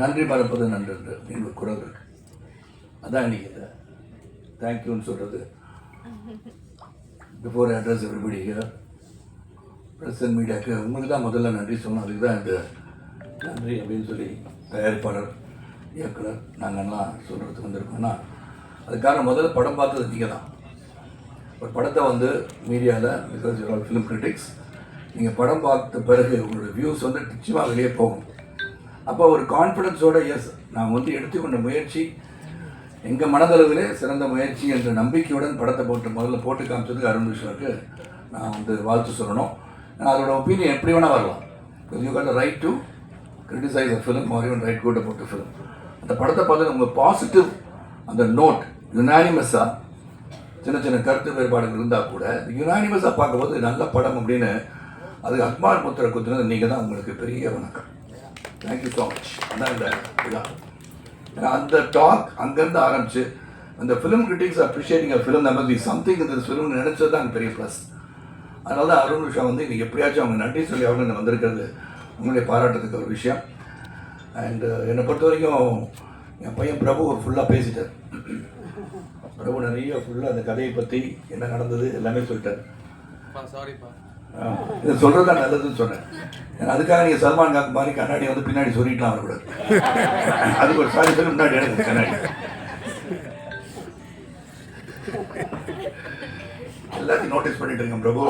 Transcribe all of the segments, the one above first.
நன்றி மறப்பது நன்று என்று குரல் இருக்கு அதான் இன்னைக்கு இந்த தேங்க்யூன்னு சொல்கிறது before address everybody press and மீடியாவுக்கு உங்களுக்கு தான் முதல்ல நன்றி சொல்லணும். அதுக்கு தான் இந்த நன்றி அப்படின்னு சொல்லி தயாரிப்பாளர் இயக்குனர் நாங்கள்லாம் சொல்கிறதுக்கு வந்திருக்கோம்னா அதுக்கான முதல்ல படம் பார்த்தது நீங்கள் தான். ஒரு படத்தை வந்து மீடியாவில் because your all film critics நீங்கள் படம் பார்த்த பிறகு உங்களோட வியூஸ் வந்து நிச்சயமாக வெளியே போகும். அப்போ ஒரு கான்ஃபிடென்ஸோட எஸ் நான் வந்து எடுத்துக்கொண்ட முயற்சி எங்கள் மனதளவிலே சிறந்த முயற்சி என்ற நம்பிக்கையுடன் படத்தை போட்டு முதல்ல போட்டு காமிச்சதுக்கு அருண் விஸ்வாக்கு நான் வந்து வாழ்த்து சொல்லணும். ஏன்னா அதோட ஒப்பீனியன் எப்படி வேணால் வரலாம். You got right to criticize a film or you write good about film அந்த படத்தை பார்த்து உங்கள் பாசிட்டிவ் அந்த நோட் யுனானிமஸாக சின்ன சின்ன கருத்து வேறுபாடுகள் இருந்தால் கூட யுனானிமஸாக பார்க்கும்போது நல்ல படம் அப்படின்னு அதுக்கு அக்மார் முத்திரை குத்துனது நீங்கள் தான் உங்களுக்கு பெரிய வணக்கம். தேங்க்யூ ஸோ மச் அதான் இந்த இதான் ஏன்னா அந்த டாக் அங்கேருந்து ஆரம்பிச்சு அந்த film critics appreciating a film நம்ம சம்திங் இந்த ஃபிலிம் நினச்சது தான் பெரிய ப்ளஸ் அதனால தான் அருண் விஷா வந்து இன்னைக்கு எப்படியாச்சும் அவங்க நன்றி சொல்லி அவங்க இங்கே வந்திருக்கிறது உங்களுடைய பாராட்டுறதுக்கு ஒரு விஷயம். அண்டு uh, என்னை பொறுத்த வரைக்கும் என் பையன் பிரபு ஃபுல்லாக பேசிட்டார். பிரபு நிறைய ஃபுல்லாக அந்த கதையை பற்றி என்ன நடந்தது எல்லாமே சொல்லிட்டார். சாரிப்பா இதை சொல்கிறது தான் நல்லதுன்னு சொன்னேன். அதுக்காக நீங்கள் சல்மான் காக்கு மாதிரி கண்ணாடி வந்து பின்னாடி சொல்லிட்டுலாம் வரக்கூடாது. அதுக்கு ஒரு சாரி சொல்லி முன்னாடி எனக்கு கண்ணாடி. எல்லாத்தையும் நோட்டீஸ் பண்ணிட்டு இருக்கேன் பிரபு.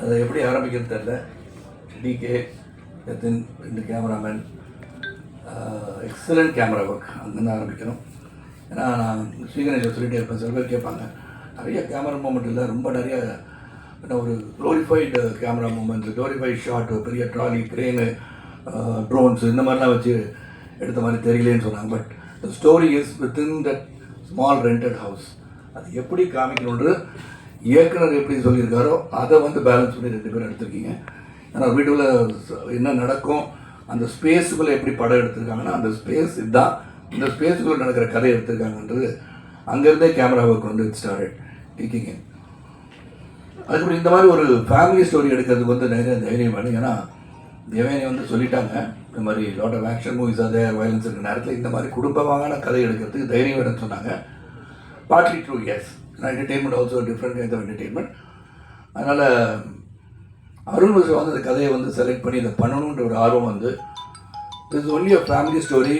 அதை எப்படி ஆரம்பிக்கிறது தெரியல. டிகே எத்தின் ரெண்டு கேமராமேன் எக்ஸலண்ட் கேமரா ஒர்க் அங்கேருந்து ஆரம்பிக்கணும். ஏன்னா நான் ஸ்ரீகணேஷ் சொல்லிகிட்டே இருப்பேன் சில பேர் கேட்பாங்க. நிறைய கேமரா மூமெண்ட் இல்லை ரொம்ப நிறைய என்ன ஒரு glorified camera moments glorified shot பெரிய ட்ராலி க்ரேனு ட்ரோன்ஸ் இந்த மாதிரிலாம் வச்சு எடுத்த மாதிரி தெரியலேன்னு சொன்னாங்க. But the story is within that small rented house அது எப்படி காமிக்கணுன்றது இயக்குனர் எப்படி சொல்லியிருக்காரோ அதை வந்து பேலன்ஸ் பண்ணி ரெண்டு பேரும் எடுத்திருக்கீங்க. ஏன்னா வீட்டுக்குள்ள என்ன நடக்கும் அந்த ஸ்பேஸுக்குள்ளே எப்படி படம் எடுத்திருக்காங்கன்னா அந்த ஸ்பேஸ் இதுதான். இந்த ஸ்பேஸுக்குள்ளே நடக்கிற கதை எடுத்திருக்காங்கன்றது அங்கேருந்தே கேமரா ஒர்க் வந்து ஸ்டார்ட் இருக்கீங்க அதுக்கப்புறம் இந்த மாதிரி ஒரு ஃபேமிலி ஸ்டோரி எடுக்கிறதுக்கு வந்து நிறைய தைரியம் வேணும். ஏன்னா தேவயானி வந்து சொல்லிட்டாங்க இந்த மாதிரி லாட் ஆஃப் ஆக்ஷன் மூவிஸ் அதே வயலன்ஸ் இருக்கிற நேரத்தில் இந்த மாதிரி குடும்பமான கதை எடுக்கிறதுக்கு தைரியம் வேணும்னு சொன்னாங்க. Partly true as entertainment also different kind of entertainment அதனால் அருண் மிஸ்ரா வந்து இந்த கதையை வந்து செலக்ட் பண்ணி இதை பண்ணணுன்ற ஒரு ஆர்வம் வந்து it's only a family story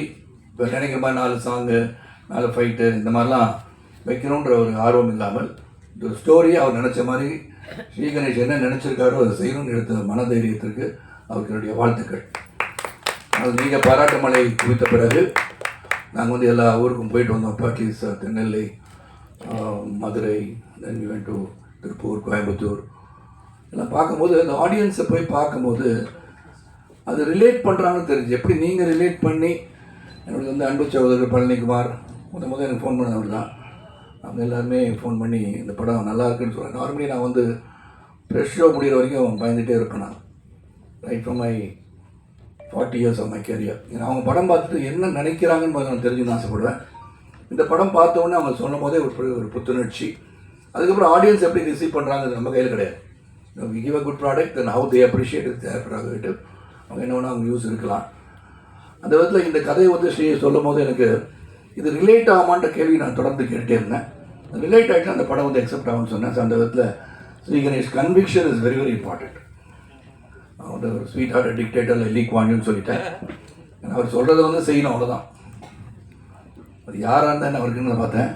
இப்போ நினைக்கிற மாதிரி நாலு சாங்கு நாலு ஃபைட்டு இந்த மாதிரிலாம் வைக்கணுன்ற ஒரு ஆர்வம் இல்லாமல் இந்த ஸ்டோரியை அவர் நினச்ச மாதிரி ஸ்ரீ கணேஷ் என்ன நினச்சிருக்காரோ அதை செய்யணும்னு எடுத்த மனதைரியத்திற்கு அவர்களுடைய வாழ்த்துக்கள். அது நீங்கள் பாராட்டு மலை குவித்த பிறகு நாங்கள் வந்து எல்லா ஊருக்கும் போயிட்டு வந்தோம். பாட்லீஸ் Tirunelveli Madurai then we to Tiruppur Coimbatore. எல்லாம் பார்க்கும்போது அந்த ஆடியன்ஸை போய் பார்க்கும்போது அது ரிலேட் பண்ணுறாங்கன்னு தெரிஞ்சு எப்படி நீங்கள் ரிலேட் பண்ணி என்னோட வந்து அன்பு சகோதரர் பழனிக்குமார் முத முதல் எனக்கு ஃபோன் பண்ணவர் தான். அவங்க எல்லாருமே ஃபோன் பண்ணி இந்த படம் நல்லா இருக்குன்னு சொல்கிறாங்க நார்மலி நான் வந்து ஃப்ரெஷ் ஷோ முடிகிற வரைக்கும் பயந்துகிட்டே இருப்பேன் நான். Right from my forty years of my career ஏன்னா அவங்க படம் பார்த்துட்டு என்ன நினைக்கிறாங்கன்னு நான் தெரிஞ்சுன்னு ஆசைப்படுவேன். இந்த படம் பார்த்தோன்னே அவங்க சொல்லும் போதே ஒரு ஒரு புத்துணர்ச்சி. அதுக்கப்புறம் ஆடியன்ஸ் எப்படி ரிசீவ் பண்ணுறாங்க நம்ம கையில் கிடையாது. We give a good product then how they appreciate it there அவங்க என்ன வேணால் அவங்க யூஸ் இருக்கலாம். அந்த விதத்தில் இந்த கதையை வந்து ஸ்ரீ சொல்லும் போது எனக்கு இது ரிலேட் ஆகுமான்ற கேள்வி நான் தொடர்ந்து கேட்டுட்டே இருந்தேன். ரிலேட் ஆகிட்டு அந்த படம் வந்து அக்செப்ட் ஆகும்னு சொன்னேன். So, அந்த விதத்தில் Sri Ganesh conviction is very very important அவர் ஒரு ஸ்வீட் ஹார்ட் டிக்டேட்டர் லீக் குவான்யூன்னு சொல்லிட்டேன். அவர் சொல்கிறத வந்து செய்யணும் அவ்வளோதான் அது யாராக இருந்தால் என்ன அவருக்குன்னு பார்த்தேன்.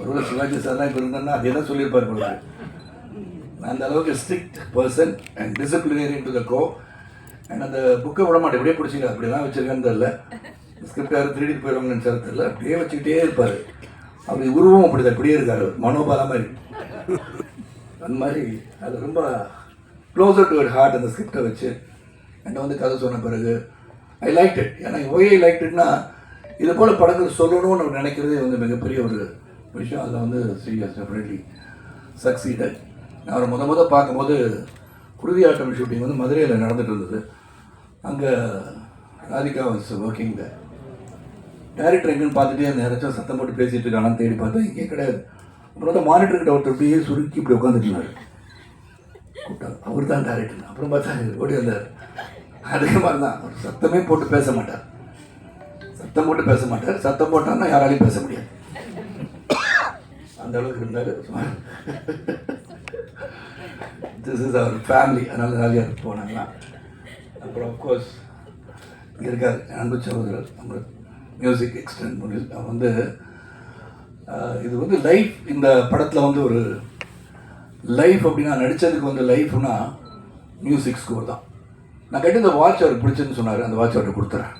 ஒருவேளை சிவாஜி சார்லாம் இப்போ இருந்தாருன்னா அதே தான் சொல்லியிருப்பார் போல நான் அந்த அளவுக்கு strict person and disciplinary to the core and அந்த புக்கை விட மாட்டேன். இப்படியே பிடிச்சிங்க அப்படிலாம் வச்சிருக்கேன்னு தெரில ஸ்கிரிப்டார் யாரும் திருடிட்டு போயிடுவாங்கன்னு நினச்சாரு அப்படியே வச்சுக்கிட்டே இருப்பார். அப்படி உருவம் அப்படி அப்படியே இருக்கார். மனோபாலா மாதிரி. அந்த மாதிரி அது ரொம்ப க்ளோசர் டு ஹார்ட் அந்த ஸ்கிரிப்டை வச்சு என்கிட்ட வந்து கதை சொன்ன பிறகு ஐ லைக் இட் ஏன்னா ஒய் ஐ லைக் இட்னா இது போல் படங்கள் சொல்லணும்னு நம்ம நினைக்கிறதே வந்து மிகப்பெரிய ஒரு விஷயம். அதில் வந்து சீரியஸ் டெஃபினெட்லி சக்சீடட் நான் அவரை முத முத பார்க்கும்போது குருதி ஆட்டம் ஷூட்டிங் வந்து மதுரையில் நடந்துகிட்டு இருந்தது. அங்கே ராதிகா வாஸ் ஒர்க்கிங் டேரக்டர் எங்கேன்னு பார்த்துட்டே அந்த யாராச்சும் சத்தம் போட்டு பேசிகிட்டு இருக்கானான்னு தேடி பார்த்தா இங்கே கிடையாது. அப்புறம் வந்து மானிட்டர் கிட்ட ஒருத்தர் அப்படியே சுருக்கி இப்படி உட்காந்துருந்தாரு கூப்பிட்டார். அவர் தான் டேரக்டர் அப்புறம் பார்த்தா ஓடி வந்தார். அதே மாதிரி தான் அவர் சத்தமே போட்டு பேச மாட்டார். சத்தம் போட்டு பேச மாட்டார். சத்தம் போட்டான்னா யாராலையும் பேச முடியாது. அந்த அளவுக்கு இருந்தார். திஸ் இஸ் அவர் ஃபேமிலி அதனால் ஜாலியாக போனாங்களாம். அப்புறம் அஃப்கோர்ஸ் இருக்கார் அன்பு சகோதரர். நம்ம மியூசிக் எக்ஸ்டென்ட் மியூசிக் வந்து இது வந்து லைஃப் இந்த படத்தில் வந்து ஒரு லைஃப் அப்படின்னா நடித்ததுக்கு வந்து லைஃப்னா மியூசிக் ஸ்கோர் தான். நான் கேட்டு இந்த வாட்ச் அவருக்கு பிடிச்சதுன்னு சொன்னார். அந்த வாட்ச் அவருக்கு கொடுத்துறேன்.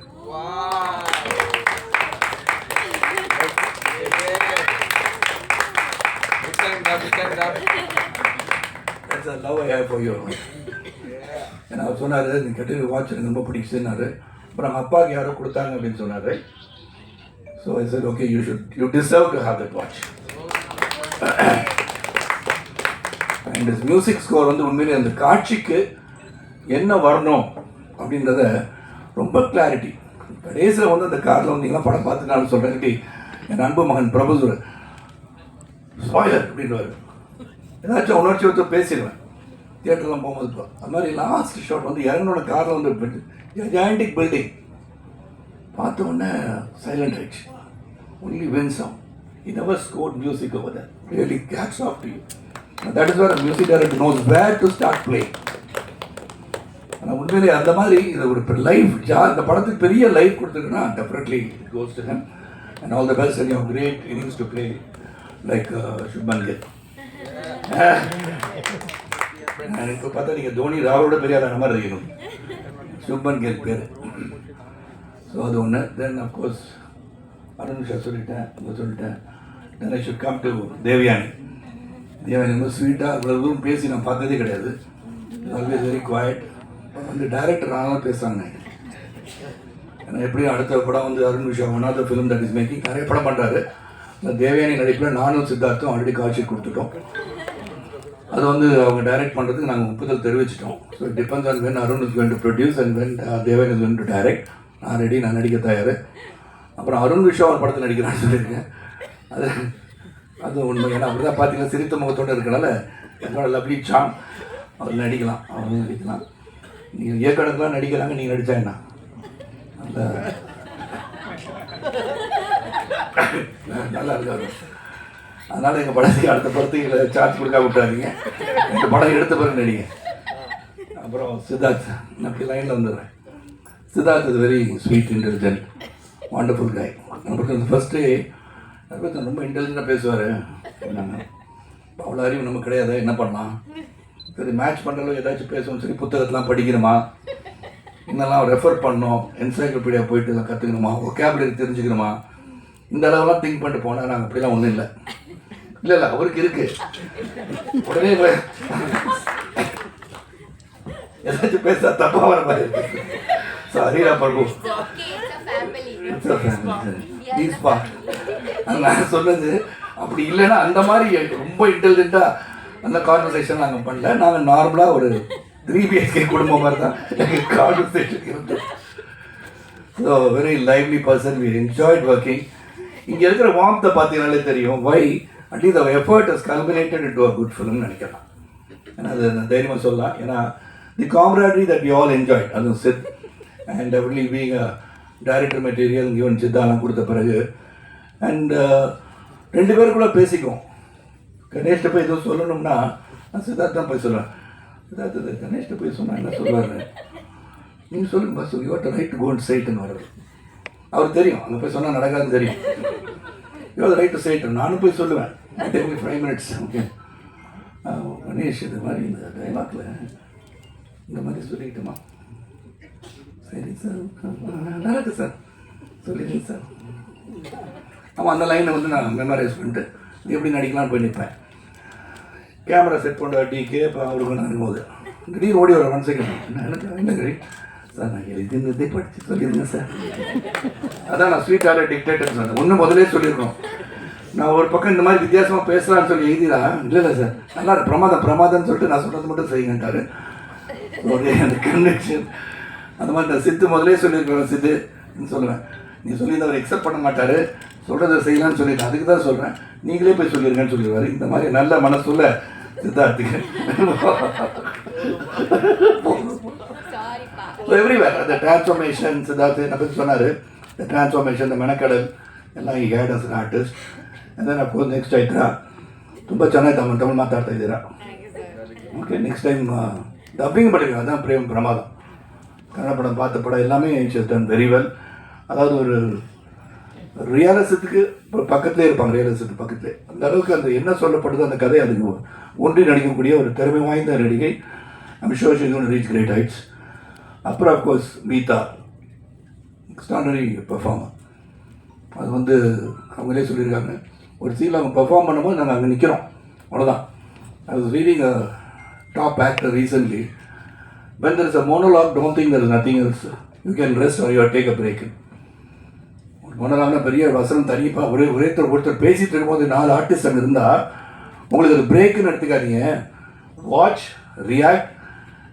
That's a love I have ஏன்னா அவர் சொன்னார் நீ கேட்டு வாட்ச் எனக்கு ரொம்ப பிடிச்சுன்னாரு அப்புறம் அவங்க அப்பாவுக்கு யாரோ கொடுத்தாங்க அப்படின்னு சொன்னார். So I sir okay you should you deserve to have that watch and music score வந்து உண்மையிலே அந்த காட்சிக்கு என்ன வரணும் அப்படின்றத ரொம்ப கிளாரிட்டி கடைசியில் வந்து அந்த காரில் வந்தீங்கன்னா படம் பார்த்து நான் சொல்கிறேன் என் அன்பு மகன் பிரபுசுர் ஸ்பாய்லர் அப்படின்வாரு ஏதாச்சும் உணர்ச்சி வச்சு பேசிடுவேன். தியேட்டர்லாம் போகும்போது அது மாதிரி லாஸ்ட் ஷாட் வந்து இறங்கினோட காரில் வந்து ஜாயிண்டிக் பில்டிங் பார்த்த உடனே சைலண்ட் ஆயிடுச்சு. Only when song E never score music over that really gets off to you that is where music director knows where to start play ஆனால் உண்மையிலே அந்த மாதிரி இது ஒரு லைஃப் ஜா இந்த படத்துக்கு பெரிய life கொடுத்துருக்குன்னா definitely it goes to him and all the best and you great innings to play like Shubman Gill எனக்கு பார்த்தா நீங்கள் தோனி ராவோட பெரிய ஆளான மாதிரி இருக்கணும். சுப்மன் கில் பேர். ஸோ அது ஒன்று தென் அஃப்கோர்ஸ் அருண் ஷா சொல்லிட்டேன் அதை சொல்லிட்டேன் then I should come to Devayani Devayani ரொம்ப ஸ்வீட்டாக இவ்வளோ தூரம் பேசி நான் பார்த்ததே கிடையாது. ஆல்வேஸ் வெரி குவாய்ட் வந்து டைரக்டர் ஆனாலும் பேசுகிறாங்க ஏன்னா எப்படியும் அடுத்த படம் வந்து Arun Visha one of the film that is making நிறைய படம் பண்ணுறாரு இந்த தேவயானி நடிப்பில் நானும் சித்தார்த்தும் ஆல்ரெடி காட்சி கொடுத்துட்டோம். அது வந்து அவங்க டைரக்ட் பண்ணுறதுக்கு நாங்கள் ஒப்புதல் தெரிவிச்சிட்டோம். So depends on when Arun is going to produce and when Devan is going to direct நான் ரெடி நான் நடிக்க தயார். அப்புறம் அருண் விஷா ஒரு படத்தில் நடிக்கிறான்னு சொல்லியிருக்கேன். அது அது உண்மை. ஏன்னா அப்படி தான் பார்த்தீங்கன்னா சிரித்த முகத்தோடு இருக்கனால என்னோட லவ்லி சாம் அவர் நடிக்கலாம் அவரும் நடிக்கலாம். நீங்கள் இயக்கணக்கெலாம் நடிக்கிறாங்க நீங்கள் நடித்தா என்ன? அந்த நல்லா இருக்காரு. அதனால் எங்கள் படத்துக்கு அடுத்த படத்துக்கு சார்ஜ் கொடுக்க விட்டாதீங்க இந்த படம் எடுத்த பிறகு நடிங்க. அப்புறம் சித்தார்த் நான் அப்படி லைனில் வந்துடுறேன். Siddharth is very sweet intelligent wonderful guy நமக்கு இந்த ஃபஸ்ட்டு ரொம்ப இன்டெலிஜென்ட்டாக பேசுவார். என்னங்க? அவ்வளோ அறிவு நமக்கு கிடையாது. என்ன பண்ணலாம்? சரி மேட்ச் பண்ணுறளவு ஏதாச்சும் பேசணும் சரி புத்தகத்தெலாம் படிக்கணுமா? இன்னெல்லாம் ரெஃபர் பண்ணோம்? என்சைக்ளோபீடியா போயிட்டு எல்லாம் கற்றுக்கணுமா ஒகேபுலரி தெரிஞ்சுக்கணுமா? இந்த அளவுலாம் திங்க் பண்ணிட்டு போனால் நாங்கள் அப்படிலாம் ஒன்றும் இல்லை. இல்லை இல்லை அவருக்கு இருக்கு. உடனே போய் ஏதாச்சும் பேச தப்பாக வர மாதிரி இருக்கு சாரிடா Prabhu It's okay, it's a family. Please பா நான் சொன்னது அப்படி இல்லைன்னா அந்த மாதிரி ரொம்ப இன்டெலிஜென்ட்டாக அந்த கான்வர்சேஷன் நாங்கள் பண்ணல. நாங்கள் நார்மலாக ஒரு த்ரீ பிஹெச்கே குடும்பம் மாதிரி தான் எங்கள் கான்வர்சேஷன் இருந்தது. So very lively person we enjoyed working இங்கே இருக்கிற வார்த்தை பார்த்தீங்கனாலே தெரியும். Why at least our effort is culminated into a good ஃபிலிம்னு நினைக்கலாம். ஏன்னா அது தைரியமாக சொல்லலாம். ஏன்னா the camaraderie that you all enjoy அதுவும் Sid and only being director material given சித்தாலாம் கொடுத்த பிறகு அண்ட் uh, ரெண்டு பேருக்குள்ள பேசிக்குவோம். கணேஷ்ட போய் எதுவும் சொல்லணும்னா நான் சித்தார்த் தான் போய் சொல்லுவேன் சித்தார்த்த கணேஷ்ட போய் சொன்னால் என்ன சொல்லுவார் நீங்கள் சொல்லுங்க பஸ் யூ டு ரைட் கோன் சைட்டுன்னு வர்றது அவர் தெரியும் அங்கே போய் சொன்னால் நடக்காதுன்னு தெரியும். யூ ரைட் டு சைட்டு நானும் போய் சொல்லுவேன். ஃபைவ் மினிட்ஸ் ஓகே கணேஷ் இது மாதிரி இந்த டைலாக்ல இந்த மாதிரி சொல்லிக்கிட்டுமா? சரி சார். நல்லா இருக்குது சார். சொல்லிடுங்க சார். ஆமாம் அந்த லைனை வந்து நான் மெமரைஸ் பண்ணிட்டு எப்படி நடிக்கலாம்னு போய் நிற்பேன். கேமரா செட் பண்ண டிகே இப்போ அவருக்கு நான் போது திடீர் ஓடி வர ஒன் செகண்ட் என்ன எனக்கு என்ன கறி சார் நான் எழுதினதே படித்து சொல்லியிருந்தேன் சார். அதான் நான் ஸ்வீட்டாக டிக்டேட்டர் சார். ஒன்று முதலே சொல்லியிருக்கோம் நான் ஒரு பக்கம் இந்த மாதிரி வித்தியாசமாக பேசலாம்னு சொல்லி எழுதிடா இல்லை இல்லை சார். நல்லா பிரமாதம் பிரமாதம்னு சொல்லிட்டு நான் சொல்கிறது மட்டும் செய்யுங்கன்ட்டாரு. ஒரு அந்த கன்வெக்ஷன் அந்த மாதிரி நான் சித்து முதலே சொல்லியிருக்கிறேன் சித்து சொல்லுவேன் நீ சொல்லி அவர் எக்ஸப்ட் பண்ண மாட்டார் சொல்கிறத செய்யலாம்னு சொல்லிட்டு அதுக்கு தான் சொல்கிறேன் நீங்களே போய் சொல்லிருங்கன்னு சொல்லிடுவாரு இந்த மாதிரி நல்ல மனசுள்ள சித்தார்த்துக்கு Sorry, pa. ஸோ எவ்ரிவேர் அந்த டிரான்ஸ்ஃபர்மேஷன் சித்தார்த்து என்ன பற்றி சொன்னார் இந்த டிரான்ஸ்ஃபர்மேஷன் இந்த மெனக்கடல் ಎಲ್ಲ ಈ had us an artist and then of course next ಆಯ್ತಾ ತುಂಬ ಚೆನ್ನಾಗಿ ತಮ್ಮ ತಮಿಳು ಮಾತಾಡ್ತಾ ಇದ್ದೀರಾ ஓகே நெக்ஸ்ட் டைம் டப்பிங் பண்ணிருக்கேன் அதான் பிரேம் பிரமாதம் கன்னட படம் பார்த்த படம் எல்லாமே இட்ஸ் டன் வெரி வெல் அதாவது ஒரு ரியாலிசத்துக்கு பக்கத்துலேயே இருப்பாங்க ரியாலிசத்துக்கு பக்கத்துலேயே அந்த அளவுக்கு அந்த என்ன சொல்லப்படுதோ அந்த கதை அதுக்கு ஒன்றி நடிக்கக்கூடிய ஒரு திறமை வாய்ந்த நடிகை I'm sure she won reach great heights அப்புறம் of course Meetha extraordinary performer அது வந்து அவங்களே சொல்லியிருக்காங்க. ஒரு சீனில் அவங்க பெர்ஃபார்ம் பண்ணும்போது நாங்கள் அங்கே நிற்கிறோம் அவ்வளோதான் I was reading a top actor recently when there is a monologue don't think there is nothing else. You can rest or you take a break. மொனலாக்னா பெரிய வசனம் தனிப்பாக ஒரே ஒருத்தர் ஒருத்தர் பேசிட்டு இருக்கும்போது நாலு ஆர்டிஸ்ட் அங்கே இருந்தால் உங்களுக்கு அது பிரேக்குன்னு எடுத்துக்காதீங்க. Watch react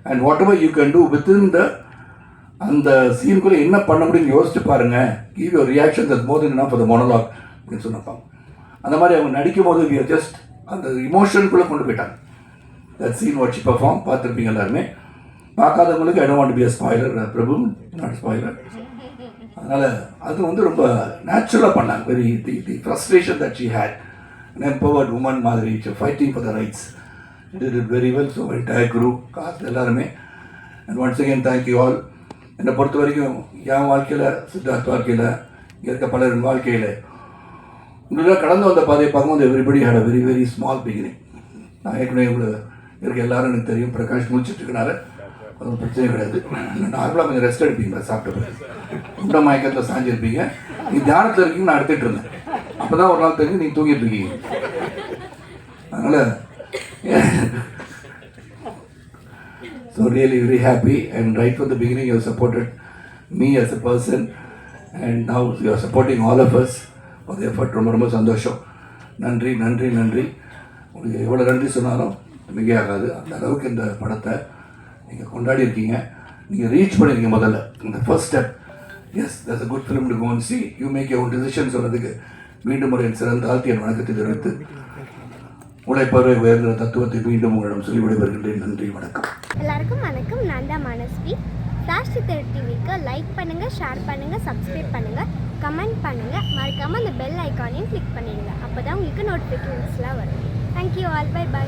and whatever you can do within the அந்த சீனுக்குள்ளே என்ன பண்ண முடியும்னு யோசிச்சு பாருங்க. Give your reaction that more then for the monologue அப்படின்னு சொன்னப்பாங்க அந்த மாதிரி அவங்க நடிக்கும் போது வி ஜஸ்ட் அந்த இமோஷனுக்குள்ளே கொண்டு போயிட்டாங்க. தட் சீன் வாட்ச் பர்ஃபார்ம் பார்த்துருப்பீங்க எல்லாருமே. பார்க்காதவங்களுக்கு I don't want be a spoiler Prabhu not spoiler அதனால் அது வந்து ரொம்ப நேச்சுரலாக பண்ணாங்க. Very the the frustration that she had empowered woman மாதிரி fighting for the rights it it very well so dear group காசு எல்லாருமே. And once again thank you all என்னை பொறுத்த வரைக்கும் என் வாழ்க்கையில் சித்தார்த் வாழ்க்கையில் இங்கே இருக்க பலரின் வாழ்க்கையில் உங்களெல்லாம் கடந்து வந்த பாதையை பார்க்கும்போது everybody had a very very small beginning நான் ஏற்கனவே உங்களை இருக்க எல்லாரும் எனக்கு தெரியும். பிரகாஷ் முடிச்சுட்டு இருக்கிறாரு. ஒன்றும் ஒரு பிரச்சனை கிடையாது. நார்மலாக கொஞ்சம் ரெஸ்ட் எடுப்பீங்களா சாப்பிட்டு ரொம்ப மயக்கத்தில் சாஞ்சிருப்பீங்க நீ தியானத்தில் இருக்கீங்க நான் எடுத்துகிட்டு இருந்தேன். அப்போ தான் ஒரு நாள் தெரிஞ்சு நீங்கள் தூங்கிட்டு இருக்கீங்க. அதனால் so really very happy and right from the beginning you supported me as a person and now you are supporting all of us ஒரு எஃபர்ட் ரொம்ப ரொம்ப சந்தோஷம். நன்றி நன்றி நன்றி. உங்களுக்கு எவ்வளோ நன்றி சொன்னாலும் மிகையாகாது. அந்த அளவுக்கு இந்த படத்தை நீங்கள் கொண்டாடி இருக்கீங்க. நீங்கள் ரீச் பண்ணியிருக்கீங்க முதல்ல. இந்த first step as thus a good film to go see you make your decision சொன்னதுக்கு மீண்டும் ஒரு என் சிறந்த ஆழ்த்தி என் வணக்கத்தை தெரிவித்து உழைப்பறை உயர்ந்த தத்துவத்தை மீண்டும் உங்களிடம் சொல்லி விடைபெறுகின்றேன். நன்றி வணக்கம். எல்லாருக்கும் வணக்கம். நான் தான் மனஸ்வி. ஃப்ளாஷ் சித்தர் டிவிக்கு லைக் பண்ணுங்கள் ஷேர் பண்ணுங்கள் சப்ஸ்கிரைப் பண்ணுங்கள் கமெண்ட் பண்ணுங்கள் மறக்காமல் அந்த பெல் ஐக்கானையும் கிளிக் பண்ணிடுங்க. அப்போ தான் உங்களுக்கு நோட்டிஃபிகேஷன்ஸ்லாம் வரும். Thank you all by by